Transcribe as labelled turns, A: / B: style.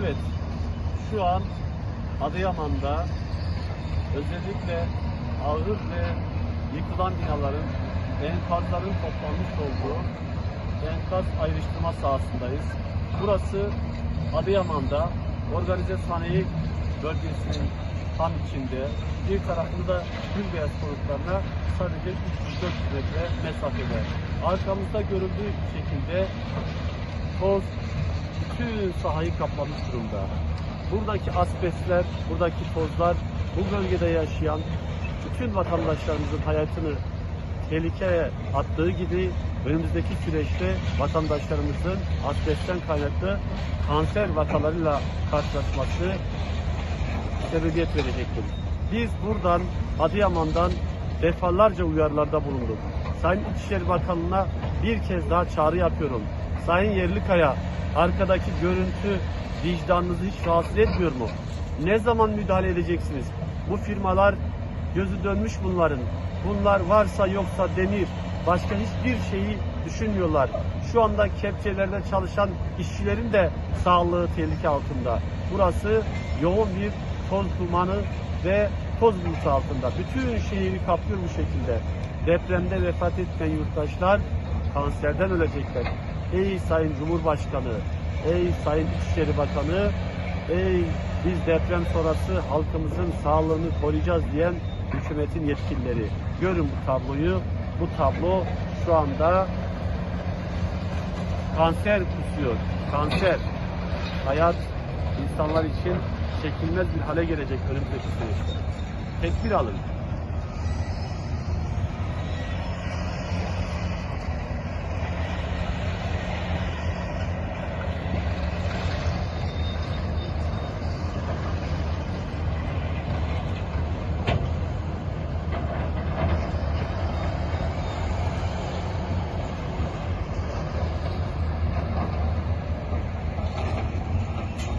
A: Evet, şu an Adıyaman'da özellikle ağır ve yıkılan binaların enkazların toplanmış olduğu enkaz ayrıştırma sahasındayız. Burası Adıyaman'da organize sanayi bölgesinin tam içinde. Bir tarafında Gülbeyaz konutlarına sadece 300-400 metre mesafede. Arkamızda görüldüğü şekilde toz bütün sahayı kaplamış durumda. Buradaki asbestler, buradaki tozlar bu bölgede yaşayan bütün vatandaşlarımızın hayatını tehlikeye attığı gibi önümüzdeki süreçte vatandaşlarımızın asbestten kaynaklı kanser vakalarıyla karşılaşması sebebiyet verecektir. Biz buradan Adıyaman'dan defalarca uyarılarda bulunduk. Sayın İçişleri Bakanı'na bir kez daha çağrı yapıyorum. Sayın Yerlikaya, arkadaki görüntü vicdanınızı hiç rahatsız etmiyor mu? Ne zaman müdahale edeceksiniz? Bu firmalar gözü dönmüş bunların. Bunlar varsa yoksa demir. Başka hiçbir şeyi düşünmüyorlar. Şu anda kepçelerde çalışan işçilerin de sağlığı tehlike altında. Burası yoğun bir toz dumanı ve toz bulutu altında. Bütün şehri kaplıyor bu şekilde. Depremde vefat etmeyen yurttaşlar kanserden ölecekler. Ey Sayın Cumhurbaşkanı, ey Sayın İçişleri Bakanı, ey biz deprem sonrası halkımızın sağlığını koruyacağız diyen hükümetin yetkilileri. Görün bu tabloyu. Bu tablo şu anda kanser kusuyor. Kanser. Hayat insanlar için çekilmez bir hale gelecek önümüzdeki süreçte. Tedbir alın.